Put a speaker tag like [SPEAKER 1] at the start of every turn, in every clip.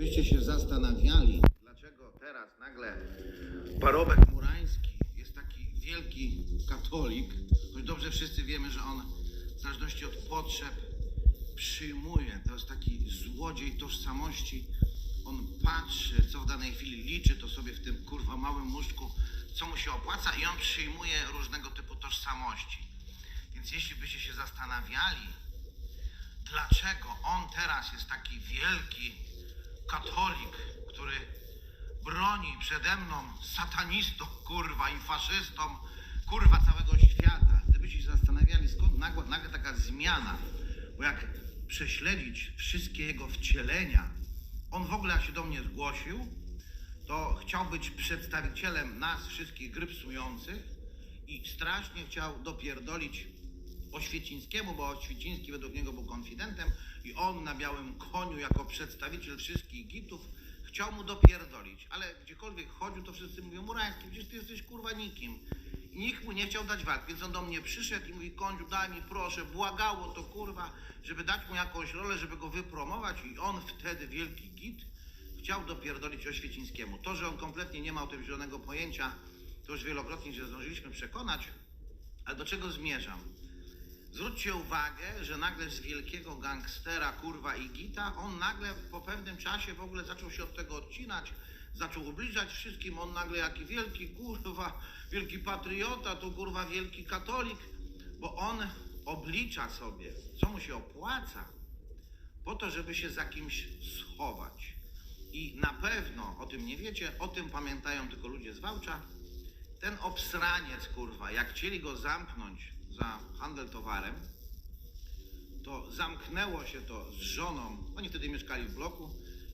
[SPEAKER 1] byście się zastanawiali, dlaczego teraz nagle parobek murański jest taki wielki katolik, choć dobrze wszyscy wiemy, że on w zależności od potrzeb przyjmuje, to jest taki złodziej tożsamości, on patrzy, co w danej chwili liczy, to sobie w tym kurwa małym muszczku, co mu się opłaca i on przyjmuje różnego typu tożsamości. Więc jeśli byście się zastanawiali, dlaczego on teraz jest taki wielki katolik, który broni przede mną satanistą, kurwa, i faszystą, kurwa, całego świata. Gdybyście się zastanawiali, skąd nagle, nagle taka zmiana, bo jak prześledzić wszystkie jego wcielenia, on w ogóle jak się do mnie zgłosił, to chciał być przedstawicielem nas wszystkich grypsujących i strasznie chciał dopierdolić Oświecińskiemu, bo Oświeciński według niego był konfidentem i on na białym koniu jako przedstawiciel wszystkich gitów chciał mu dopierdolić, ale gdziekolwiek chodził, to wszyscy mówią, Murański, przecież ty jesteś kurwa nikim. I nikt mu nie chciał dać walk, więc on do mnie przyszedł i mówi, Kądziu, daj mi proszę, błagało to kurwa, żeby dać mu jakąś rolę, żeby go wypromować i on wtedy, wielki git, chciał dopierdolić Oświecińskiemu. To, że on kompletnie nie ma o tym zielonego pojęcia, to już wielokrotnie się zdążyliśmy przekonać, ale do czego zmierzam? Zwróćcie uwagę, że nagle z wielkiego gangstera, kurwa i gita, on nagle po pewnym czasie w ogóle zaczął się od tego odcinać, zaczął ubliżać wszystkim, on nagle jaki wielki, kurwa, wielki patriota, to kurwa wielki katolik, bo on oblicza sobie, co mu się opłaca, po to, żeby się za kimś schować. I na pewno o tym nie wiecie, o tym pamiętają tylko ludzie z Wałcza. Ten obsraniec, kurwa, jak chcieli go zamknąć za handel towarem, to zamknęło się to z żoną, oni wtedy mieszkali w bloku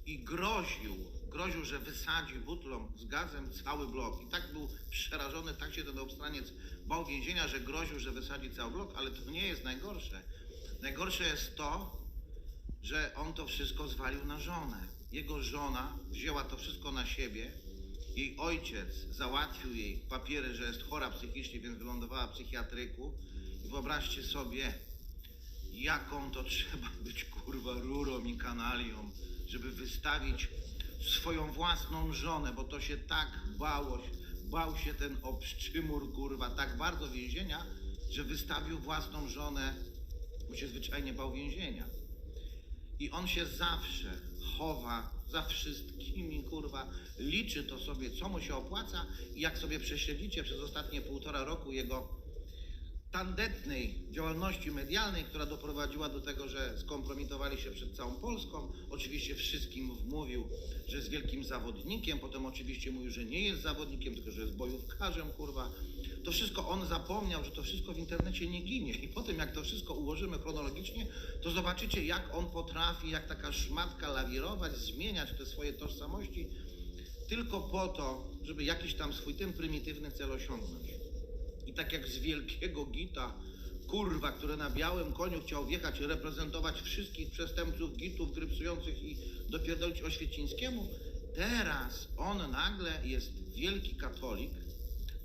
[SPEAKER 1] i groził, groził, że wysadzi butlą z gazem cały blok. I tak był przerażony, tak się ten obstraniec bał więzienia, że groził, że wysadzi cały blok, ale to nie jest najgorsze. Najgorsze jest to, że on to wszystko zwalił na żonę. Jego żona wzięła to wszystko na siebie. Jej ojciec załatwił jej papiery, że jest chora psychicznie, więc wylądowała w psychiatryku. I wyobraźcie sobie, jaką to trzeba być kurwa rurą i kanalią, żeby wystawić swoją własną żonę, bo to się tak bało, bał się ten obszczymur kurwa tak bardzo więzienia, że wystawił własną żonę, bo się zwyczajnie bał więzienia. I on się zawsze chowa za wszystkimi, kurwa, liczy to sobie, co mu się opłaca. I jak sobie prześledzicie przez ostatnie półtora roku jego tandetnej działalności medialnej, która doprowadziła do tego, że skompromitowali się przed całą Polską. Oczywiście wszystkim wmówił, że jest wielkim zawodnikiem, potem oczywiście mówił, że nie jest zawodnikiem, tylko że jest bojówkarzem, kurwa. To wszystko on zapomniał, że to wszystko w internecie nie ginie. I potem jak to wszystko ułożymy chronologicznie, to zobaczycie jak on potrafi, jak taka szmatka lawirować, zmieniać te swoje tożsamości tylko po to, żeby jakiś tam swój ten prymitywny cel osiągnąć. Tak jak z wielkiego gita, kurwa, który na białym koniu chciał wjechać i reprezentować wszystkich przestępców, gitów grypsujących i dopierdolić Oświecińskiemu, teraz on nagle jest wielki katolik,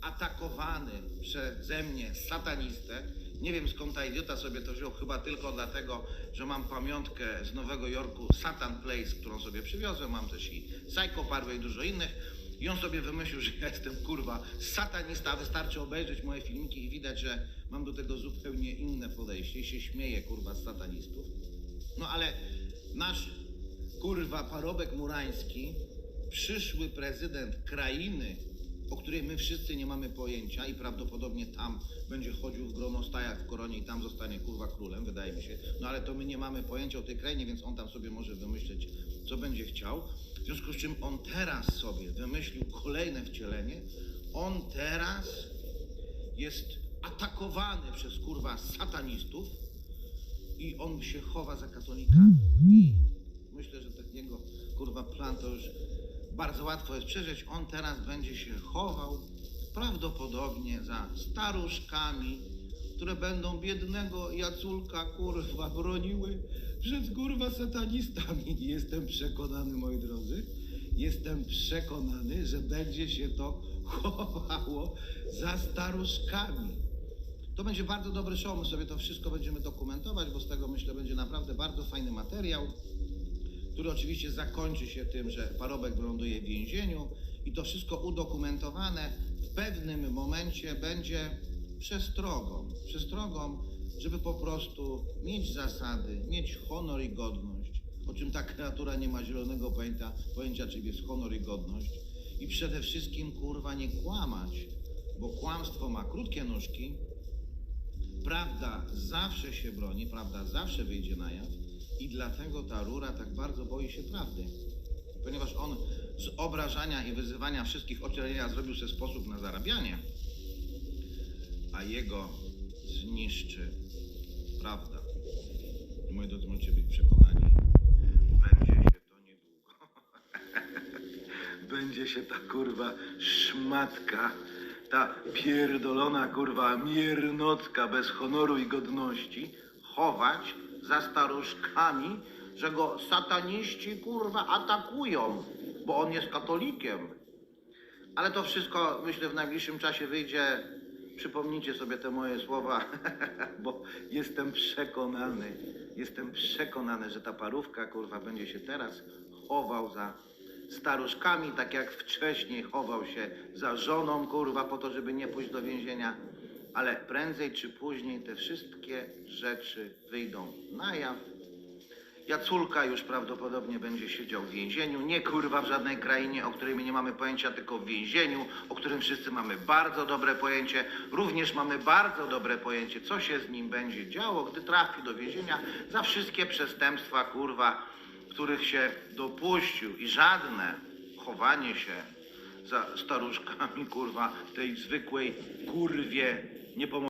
[SPEAKER 1] atakowany przeze mnie satanistę. Nie wiem skąd ta idiota sobie to wziął, chyba tylko dlatego, że mam pamiątkę z Nowego Jorku Satan Place, którą sobie przywiozłem, mam też i Psycho Parway i dużo innych. I on sobie wymyślił, że ja jestem kurwa satanista, wystarczy obejrzeć moje filmiki i widać, że mam do tego zupełnie inne podejście i się śmieję kurwa z satanistów. No ale nasz kurwa parobek murański, przyszły prezydent krainy, o której my wszyscy nie mamy pojęcia i prawdopodobnie tam będzie chodził w gronostajach w koronie i tam zostanie kurwa królem, wydaje mi się. No ale to my nie mamy pojęcia o tej krainie, więc on tam sobie może wymyśleć, co będzie chciał. W związku z czym on teraz sobie wymyślił kolejne wcielenie. On teraz jest atakowany przez kurwa satanistów i on się chowa za katolika. I myślę, że ten jego kurwa plan to już bardzo łatwo jest przeżyć. On teraz będzie się chował prawdopodobnie za staruszkami, które będą biednego Jaculka kurwa broniły przed kurwa satanistami. Jestem przekonany, moi drodzy, jestem przekonany, że będzie się to chowało za staruszkami. To będzie bardzo dobry show, my sobie to wszystko będziemy dokumentować, bo z tego myślę będzie naprawdę bardzo fajny materiał. Który oczywiście zakończy się tym, że parobek wyląduje w więzieniu i to wszystko udokumentowane w pewnym momencie będzie przestrogą. Przestrogą, żeby po prostu mieć zasady, mieć honor i godność, o czym ta kreatura nie ma zielonego pojęcia, pojęcia czym jest honor i godność. I przede wszystkim, kurwa, nie kłamać, bo kłamstwo ma krótkie nóżki, Prawda zawsze się broni, prawda zawsze wyjdzie na jaw i dlatego ta rura tak bardzo boi się prawdy. Ponieważ on z obrażania i wyzywania wszystkich ocierania zrobił sobie sposób na zarabianie, a jego zniszczy prawda. I moi drodzy, możecie być przekonani, będzie się to niedługo. będzie się ta kurwa szmatka, ta pierdolona kurwa miernotka bez honoru i godności chować za staruszkami, że go sataniści kurwa atakują, bo on jest katolikiem. Ale to wszystko myślę w najbliższym czasie wyjdzie. Przypomnijcie sobie te moje słowa, bo jestem przekonany, jestem przekonany, że ta parówka kurwa będzie się teraz chował za staruszkami, tak jak wcześniej chował się za żoną kurwa po to, żeby nie pójść do więzienia. Ale prędzej czy później te wszystkie rzeczy wyjdą na jaw. Jaculka już prawdopodobnie będzie siedział w więzieniu. Nie kurwa w żadnej krainie, o której my nie mamy pojęcia, tylko w więzieniu, o którym wszyscy mamy bardzo dobre pojęcie. Również mamy bardzo dobre pojęcie, co się z nim będzie działo, gdy trafi do więzienia za wszystkie przestępstwa, kurwa, których się dopuścił. I żadne chowanie się za staruszkami, kurwa, tej zwykłej kurwie nie pomoże.